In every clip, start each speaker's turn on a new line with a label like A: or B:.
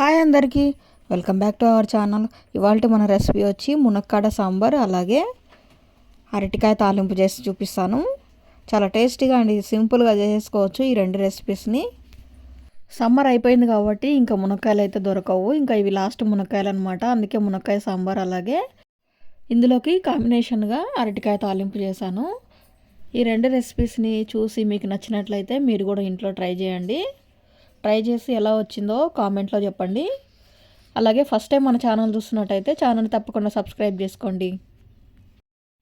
A: Hi అందరికీ. Welcome back to our channel. ఇవాళ మన రెసిపీ వచ్చి మునక్కాడ సాంబార్ అలాగే అరటికాయ తాలింపు చేసి చూపిస్తాను. చాలా టేస్టీగా అండి సింపుల్గా చేసుకోవచ్చు ఈ రెండు రెసిపీస్ని. సమ్మర్ అయిపోయింది కాబట్టి ఇంకా మునక్కాయలు అయితే దొరకవు. ఇంకా ఇవి లాస్ట్ మునక్కాయలు అనమాట అందుకే మునక్కాయ సాంబార్ అలాగే. ఇందులోకి కాంబినేషన్గా అరటికాయ తాలింపు చేశాను. ఈ రెండు రెసిపీస్ని చూసి మీకు నచ్చినట్లయితే మీరు కూడా ఇంట్లో ట్రై చేయండి. ట్రై చేసి ఎలా వచ్చిందో కామెంట్లో చెప్పండి. అలాగే ఫస్ట్ టైం మన ఛానల్ చూస్తున్నట్టయితే ఛానల్ని తప్పకుండా సబ్స్క్రైబ్ చేసుకోండి.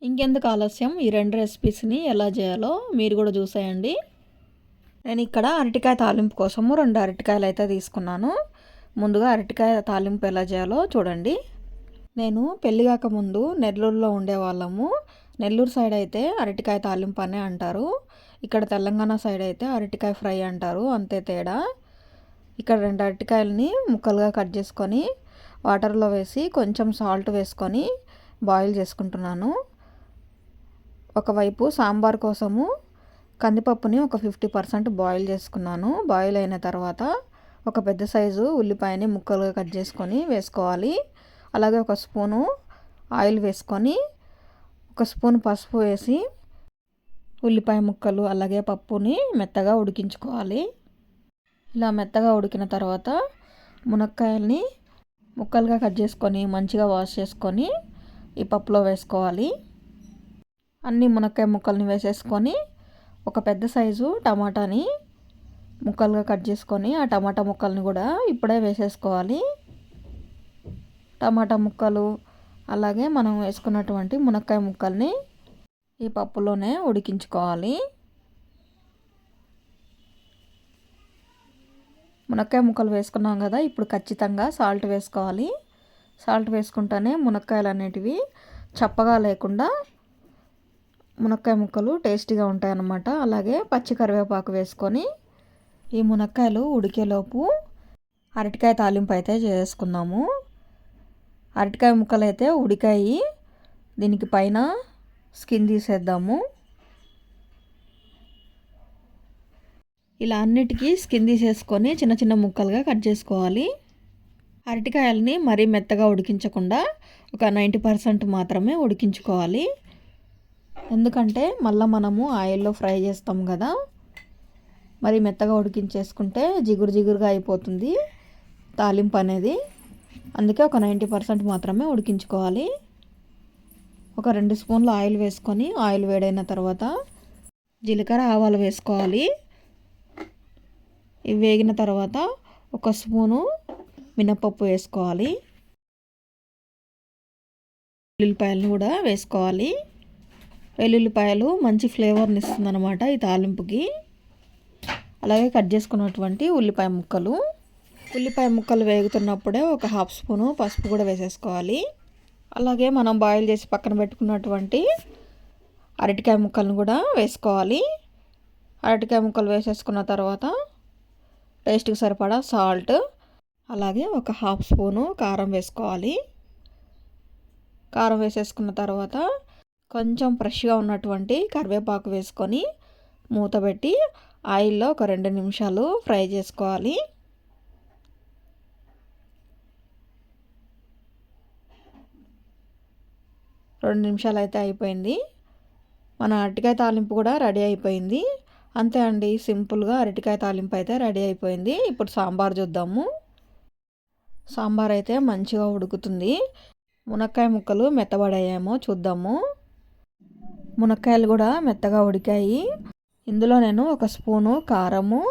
A: ఇంకెందుకు ఆలస్యం? ఈ రెండు రెసిపీస్ని ఎలా చేయాలో మీరు కూడా చూసేయండి. నేను ఇక్కడ అరటికాయ తాలింపు కోసము రెండు అరటికాయలు అయితే తీసుకున్నాను. ముందుగా అరటికాయ తాలింపు ఎలా చేయాలో చూడండి. నేను పెళ్ళి కాకముందు నెల్లూరులో ఉండేవాళ్ళము. నెల్లూరు సైడ్ అయితే అరటికాయ తాలింపు అనే అంటారు. ఇక్కడ తెలంగాణ సైడ్ అయితే అరటికాయ ఫ్రై అంటారు. అంతే తేడా. ఇక్కడ రెండు అరటికాయలని ముక్కలుగా కట్ చేసుకొని వాటర్లో వేసి కొంచెం సాల్ట్ వేసుకొని బాయిల్ చేసుకుంటున్నాను. ఒకవైపు సాంబార్ కోసము కందిపప్పుని ఒక ఫిఫ్టీ పర్సెంట్ బాయిల్ చేసుకున్నాను. బాయిల్ అయిన తర్వాత ఒక పెద్ద సైజు ఉల్లిపాయని ముక్కలుగా కట్ చేసుకొని వేసుకోవాలి. అలాగే ఒక స్పూను ఆయిల్ వేసుకొని ఒక స్పూన్ పసుపు వేసి ఉల్లిపాయ ముక్కలు అలాగే పప్పుని మెత్తగా ఉడికించుకోవాలి. ఇలా మెత్తగా ఉడికిన తర్వాత మునక్కాయల్ని ముక్కలుగా కట్ చేసుకొని మంచిగా వాష్ చేసుకొని ఈ పప్పులో వేసుకోవాలి. అన్ని మునక్కాయ ముక్కల్ని వేసేసుకొని ఒక పెద్ద సైజు టమాటాని ముక్కలుగా కట్ చేసుకొని ఆ టమాటా ముక్కల్ని కూడా ఇప్పుడే వేసేసుకోవాలి. టమాటా ముక్కలు అలాగే మనం వేసుకున్నటువంటి మునక్కాయ ముక్కల్ని ఈ పప్పులోనే ఉడికించుకోవాలి. మునక్కాయ ముక్కలు వేసుకున్నాం కదా ఇప్పుడు ఖచ్చితంగా సాల్ట్ వేసుకోవాలి. సాల్ట్ వేసుకుంటేనే మునక్కాయలు అనేటివి చప్పగా లేకుండా మునక్కాయ ముక్కలు టేస్టీగా ఉంటాయన్నమాట. అలాగే పచ్చి కరివేపాకు వేసుకొని ఈ మునక్కాయలు ఉడికేలోపు అరటికాయ తాలింపు అయితే చేసుకుందాము. అరటికాయ ముక్కలు అయితే ఉడికాయి. దీనికి పైన స్కిన్ తీసేద్దాము. ఇలా అన్నిటికీ స్కిన్ తీసేసుకొని చిన్న చిన్న ముక్కలుగా కట్ చేసుకోవాలి. అరటికాయలని మరీ మెత్తగా ఉడికించకుండా ఒక నైంటీ పర్సెంట్ మాత్రమే ఉడికించుకోవాలి. ఎందుకంటే మళ్ళీ మనము ఆయిల్లో ఫ్రై చేస్తాం కదా. మరి మెత్తగా ఉడికించేసుకుంటే జిగురు జిగురుగా అయిపోతుంది తాలింపు అనేది. అందుకే ఒక నైంటీ పర్సెంట్ మాత్రమే ఉడికించుకోవాలి. ఒక రెండు స్పూన్లు ఆయిల్ వేసుకొని ఆయిల్ వేడైన తర్వాత జీలకర్ర ఆవాలు వేసుకోవాలి. ఇవి వేగిన తర్వాత ఒక స్పూను మినపప్పు వేసుకోవాలి. వెల్లుల్లిపాయలను కూడా వేసుకోవాలి. వెల్లుల్లిపాయలు మంచి ఫ్లేవర్ని ఇస్తుంది అనమాట ఈ తాలింపుకి. అలాగే కట్ చేసుకున్నటువంటి ఉల్లిపాయ ముక్కలు. ఉల్లిపాయ ముక్కలు వేగుతున్నప్పుడే ఒక హాఫ్ స్పూను పసుపు కూడా వేసేసుకోవాలి. అలాగే మనం బాయిల్ చేసి పక్కన పెట్టుకున్నటువంటి అరటికాయ ముక్కలను కూడా వేసుకోవాలి. అరటికాయ ముక్కలు వేసేసుకున్న తర్వాత టేస్ట్కి సరిపడా సాల్ట్ అలాగే ఒక హాఫ్ స్పూను కారం వేసుకోవాలి. కారం వేసేసుకున్న తర్వాత కొంచెం ఫ్రెష్గా ఉన్నటువంటి కరివేపాకు వేసుకొని మూత పెట్టి ఆయిల్లో ఒక రెండు నిమిషాలు ఫ్రై చేసుకోవాలి. రెండు నిమిషాలు అయితే అయిపోయింది. మన అరటికాయ తాలింపు కూడా రెడీ అయిపోయింది. అంతే అండి. సింపుల్గా అరటికాయ తాలింపు అయితే రెడీ అయిపోయింది. ఇప్పుడు సాంబార్ చూద్దాము. సాంబార్ అయితే మంచిగా ఉడుకుతుంది. మునక్కాయ ముక్కలు మెత్తబడయ్యామో చూద్దాము. మునక్కాయలు కూడా మెత్తగా ఉడికాయి. ఇందులో నేను ఒక స్పూను కారము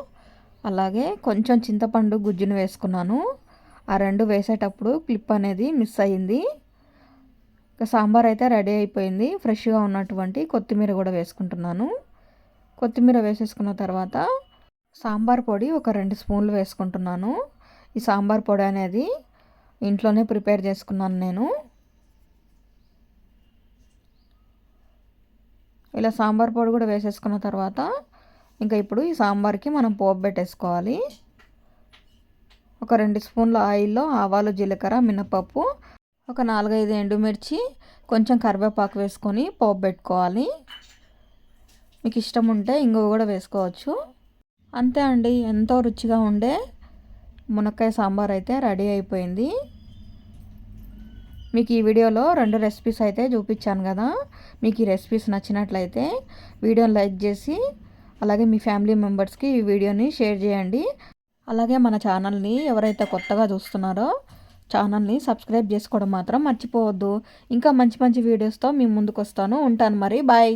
A: అలాగే కొంచెం చింతపండు గుజ్జును వేసుకున్నాను. ఆ రెండు వేసేటప్పుడు క్లిప్ అనేది మిస్ అయ్యింది. ఇక సాంబార్ అయితే రెడీ అయిపోయింది. ఫ్రెష్గా ఉన్నటువంటి కొత్తిమీర కూడా వేసుకుంటున్నాను. కొత్తిమీర వేసేసుకున్న తర్వాత సాంబార్ పొడి ఒక రెండు స్పూన్లు వేసుకుంటున్నాను. ఈ సాంబార్ పొడి అనేది ఇంట్లోనే ప్రిపేర్ చేసుకున్నాను నేను. ఇలా సాంబార్ పొడి కూడా వేసేసుకున్న తర్వాత ఇంకా ఇప్పుడు ఈ సాంబార్కి మనం పోపు పెట్టేసుకోవాలి. ఒక రెండు స్పూన్ల ఆయిల్లో ఆవాలు జీలకర్ర మినపప్పు ఒక నాలుగైదు ఎండుమిర్చి కొంచెం కరివేపాకు వేసుకొని పోపు పెట్టుకోవాలి. మీకు ఇష్టం ఉంటే ఇంగువ కూడా వేసుకోవచ్చు. అంతే అండి ఎంతో రుచిగా ఉండే మునక్కాయ సాంబార్ అయితే రెడీ అయిపోయింది. మీకు ఈ వీడియోలో రెండు రెసిపీస్ అయితే చూపించాను కదా. మీకు ఈ రెసిపీస్ నచ్చినట్లయితే వీడియోని లైక్ చేసి అలాగే మీ ఫ్యామిలీ మెంబర్స్కి ఈ వీడియోని షేర్ చేయండి. అలాగే మన ఛానల్ని ఎవరైతే కొత్తగా చూస్తున్నారో ఛానల్ని సబ్స్క్రైబ్ చేసుకోవడం మాత్రం మర్చిపోవద్దు. ఇంకా మంచి మంచి వీడియోస్తో మీ ముందుకు వస్తాను ఉంటాను మరి. బాయ్!